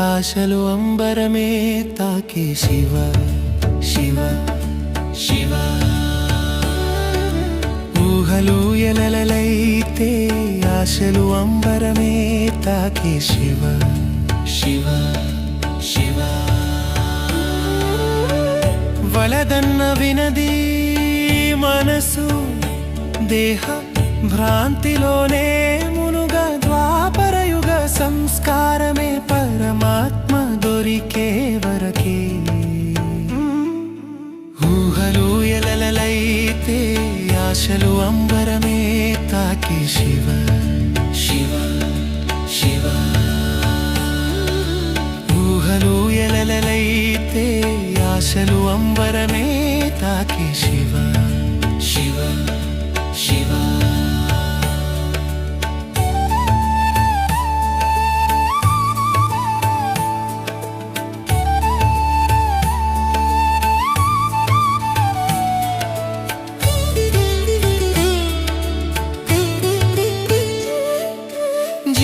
ఆశలు అంబరమే తాకే శివ శివ శివ. ఊహలు ఎలలైతే ఆశలు అంబరమే తాకే శివ శివ శివ. వలదన్న వినది మనసు దేహ భ్రాంతిలోనే సంస్కారమే పరమాత్మ దొరికే వరకే. ఊహలు ఎలలలైతే ఆశలు అంబరమే తాకి శివ. శివ శివ. ఊహలు ఎలలలైతే ఆశలు అంబరమే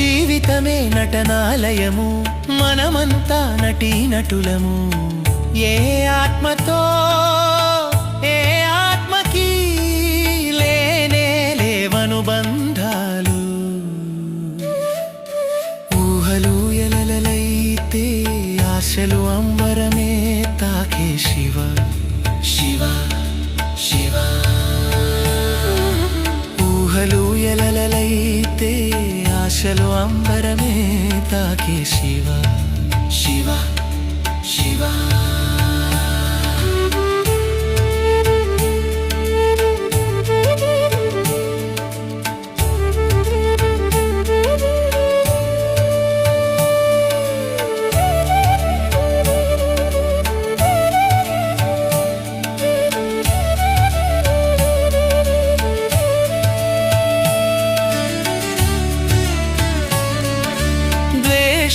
జీవితమే నటనాలయము మనమంతా నటీ నటులము. ఏ ఆత్మతో ఏ ఆత్మకి లేనే లేవను బంధాలు. ఊహలు ఎలలైతే ఆశలు అంబరమే తాకే శివ. ఆశలు అంబరమే తాకే శివ. శివ శివా.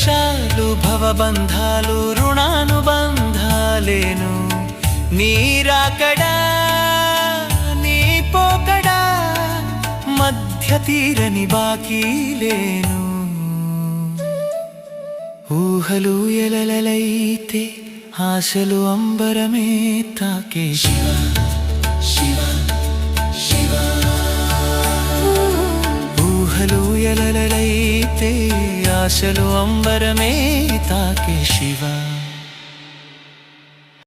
ద్వేషాలు భవబంధాలు రుణానుబంధాలేను. నీరాకడా నీ పోకడా మధ్య తీరని బాకీలేను ఊహలు ఎలలలైతే ఆశలు అంబరమే తాకే. శివ శివ శివ. ఊహలు ఎలలలైతే ఆశలు అంబరమే తాకే శివా.